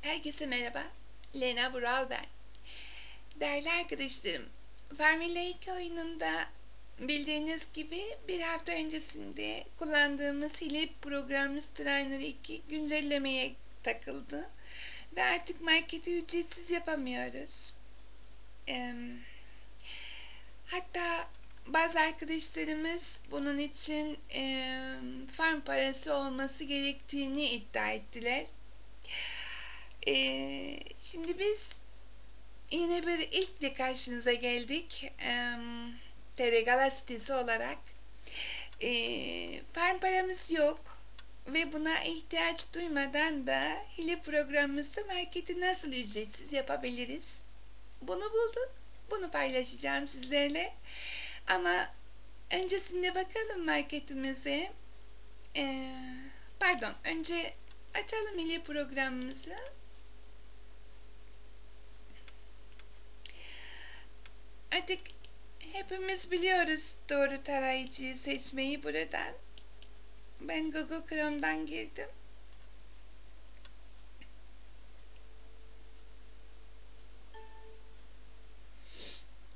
Herkese merhaba. Lena Vural ben. Değerli arkadaşlarım, Farmilla 2 oyununda bildiğiniz gibi bir hafta öncesinde kullandığımız hile programımız Trainer 2 güncellemeye takıldı. Ve artık marketi ücretsiz yapamıyoruz. Hatta bazı arkadaşlarımız bunun için e, farm parası olması gerektiğini iddia ettiler. Ee, şimdi biz yine bir ilkle karşınıza geldik. Ee, TR sitesi olarak. Ee, farm paramız yok ve buna ihtiyaç duymadan da hile programımızda marketi nasıl ücretsiz yapabiliriz? Bunu bulduk. Bunu paylaşacağım sizlerle. Ama öncesinde bakalım marketimize. Ee, pardon, önce açalım hile programımızı. Artık hepimiz biliyoruz doğru tarayıcıyı seçmeyi buradan. Ben Google Chrome'dan girdim.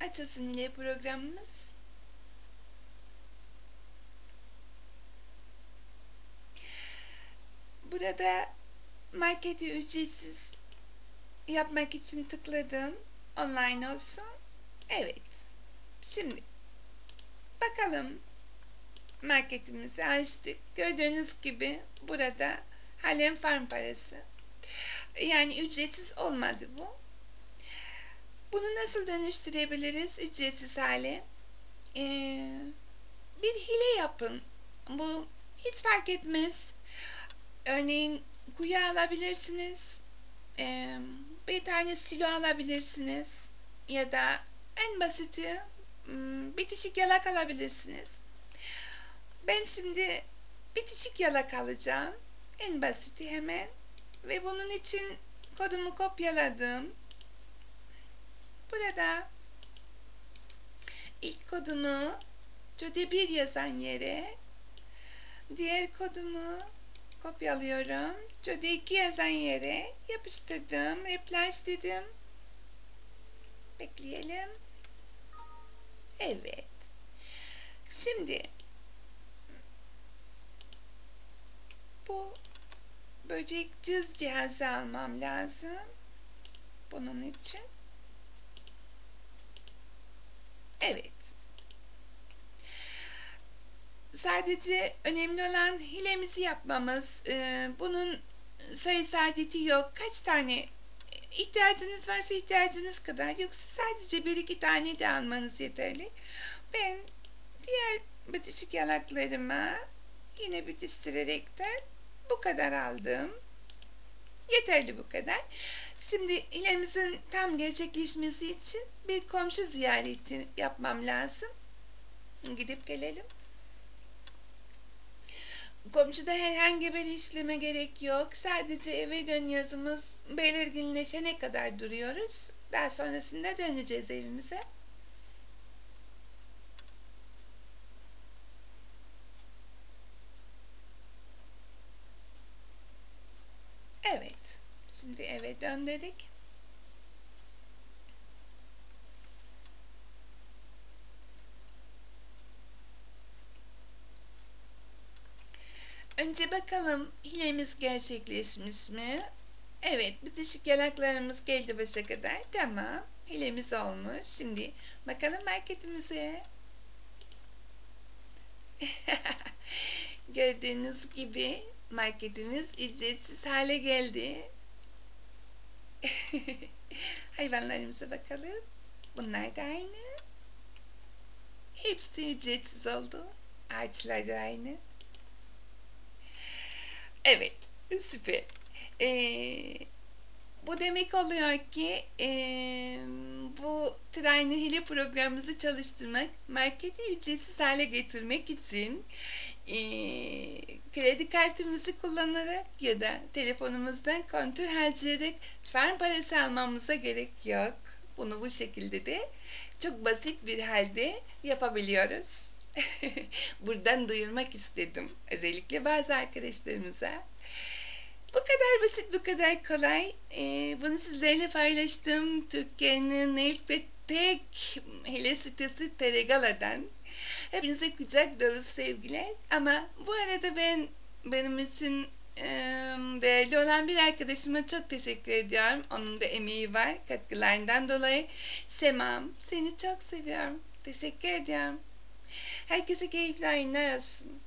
Açılsın ile programımız. Burada marketi ücretsiz yapmak için tıkladım. Online olsun. Evet. Şimdi bakalım marketimizi açtık. Gördüğünüz gibi burada halen farm parası. Yani ücretsiz olmadı bu. Bunu nasıl dönüştürebiliriz ücretsiz hale? Ee, bir hile yapın. Bu hiç fark etmez. Örneğin kuyu alabilirsiniz. Ee, bir tane silo alabilirsiniz. Ya da en basiti hmm, bitişik yalak alabilirsiniz. Ben şimdi bitişik yalak alacağım. En basiti hemen. Ve bunun için kodumu kopyaladım. Burada ilk kodumu code 1 yazan yere diğer kodumu kopyalıyorum. Code 2 yazan yere yapıştırdım. Replace dedim. Bekleyelim. Evet. Şimdi bu böcek cız cihazı almam lazım. Bunun için. Evet. Sadece önemli olan hilemizi yapmamız. Ee, bunun sayısı adeti yok. Kaç tane ihtiyacınız varsa ihtiyacınız kadar. Yoksa sadece bir iki tane de almanız yeterli. Ben diğer bitişik yanaklarıma yine bitiştirerekten bu kadar aldım. Yeterli bu kadar. Şimdi hilemizin tam gerçekleşmesi için bir komşu ziyareti yapmam lazım. Gidip gelelim. Komşuda herhangi bir işleme gerek yok. Sadece eve dön yazımız belirginleşene kadar duruyoruz. Daha sonrasında döneceğiz evimize. Evet. Şimdi eve dön dedik. Önce bakalım hilemiz gerçekleşmiş mi? Evet, bitişik yanaklarımız geldi başa kadar. Tamam, hilemiz olmuş. Şimdi bakalım marketimize. Gördüğünüz gibi marketimiz ücretsiz hale geldi. Hayvanlarımıza bakalım. Bunlar da aynı. Hepsi ücretsiz oldu. Ağaçlar da aynı. Evet, süper. Ee, bu demek oluyor ki e, bu Trainer Hile programımızı çalıştırmak, marketi ücretsiz hale getirmek için e, kredi kartımızı kullanarak ya da telefonumuzdan kontür harcayarak farm parası almamıza gerek yok. Bunu bu şekilde de çok basit bir halde yapabiliyoruz. Buradan duyurmak istedim. Özellikle bazı arkadaşlarımıza. Bu kadar basit, bu kadar kolay. Ee, bunu sizlerle paylaştım. Türkiye'nin ilk ve tek hele sitesi Telegala'dan. Hepinize kucak dolu sevgiler. Ama bu arada ben benim için değerli olan bir arkadaşıma çok teşekkür ediyorum. Onun da emeği var katkılarından dolayı. Semam seni çok seviyorum. Teşekkür ediyorum. Herkese keyifli ayınlar olsun.